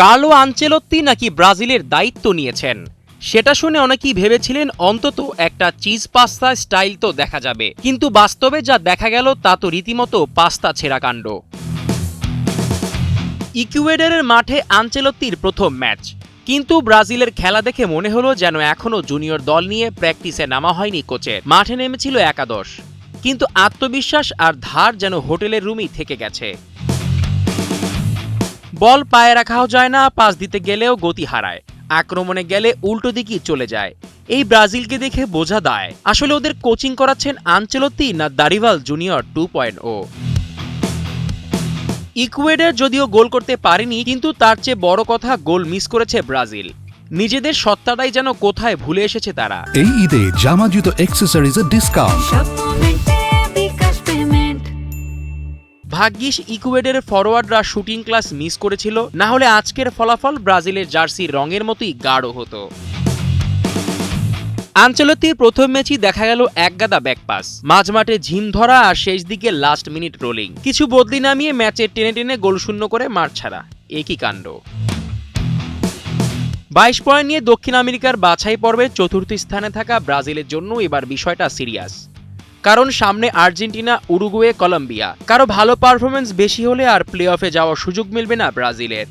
Carlo আঞ্চেলত্তি নাকি ব্রাজিলের দায়িত্ব নিয়েছেন? সেটা শুনে অনেকেই ভেবেছিলেন অন্তত একটা চিজ পাস্তা স্টাইল তো দেখা যাবে। কিন্তু বাস্তবে যা দেখা গেল তা তো রীতিমতো পাস্তা ছেঁড়া কাণ্ড। ইকুয়েডরের মাঠে আঞ্চেলত্তির প্রথম ম্যাচ। কিন্তু ব্রাজিলের খেলা দেখে মনে হলো যেন এখনও জুনিয়র দল নিয়ে প্র্যাকটিসে নামা হয়নি কোচের মাঠে নেমেছিল একাদশ। কিন্তু আত্মবিশ্বাস আর ধার যেন হোটেলের রুমই থেকে গেছে। বল পায়ে রাখাও যায় না পাস দিতে গেলেও গতি হারায়। আক্রমণে গেলে উল্টো দিকেই চলে যায়। এই ব্রাজিলকে দেখে বোঝা দায়। আসলে ওদের কোচিং করাচ্ছেন আঞ্চলতি না দারিভাল জুনিয়র টু পয়েন্ট ও। ইকুয়েডর যদিও গোল করতে পারেনি কিন্তু তার চেয়ে বড় কথা গোল মিস করেছে ব্রাজিল। নিজেদের সত্তাটাই যেন কোথায় ভুলে এসেছে তারা। এই ঈদে জামা জুতো অ্যাক্সেসরিজের ডিসকাউন্ট ভাগ্যিস ইকুয়েডের ফরওয়ার্ডরা শুটিং ক্লাস মিস করেছিল, না হলে আজকের ফলাফল ব্রাজিলের জার্সির রঙের মতোই গাঢ় হতো। আঞ্চলতির প্রথম ম্যাচই দেখা গেল একগাদা ব্যাকপাস মাঝমাঠে ঝিম ধরা আর শেষ দিকে লাস্ট মিনিট রোলিং কিছু বদলি নামিয়ে ম্যাচে টেনে টেনে গোল শূন্য করে মাঠ ছাড়া। একই কাণ্ড। বাইশ পয়েন্ট নিয়ে দক্ষিণ আমেরিকার বাছাই পর্বে চতুর্থ স্থানে থাকা ব্রাজিলের জন্য এবার বিষয়টা সিরিয়াস কারণ সামনে আর্জেন্টিনা, উরুগুয়ে, কলম্বিয়া। কারও ভালো পারফরমেন্স বেশি হলে আর প্লে অফে যাওয়ার সুযোগ মিলবে না ব্রাজিলের।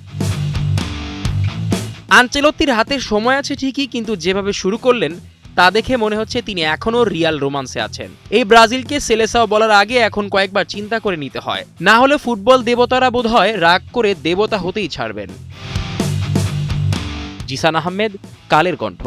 আঞ্চেলত্তির হাতে সময় আছে ঠিকই, কিন্তু যেভাবে শুরু করলেন, তা দেখে মনে হচ্ছে তিনি এখনও রিয়াল রোমান্সে আছেন। এই ব্রাজিলকে সেলেসাও বলার আগে এখন কয়েকবার চিন্তা করে নিতে হয়। না হলে ফুটবল দেবতারা বোধহয় রাগ করে দেবতা হতেই ছাড়বেন। জিসান আহমেদ, কালের কণ্ঠ।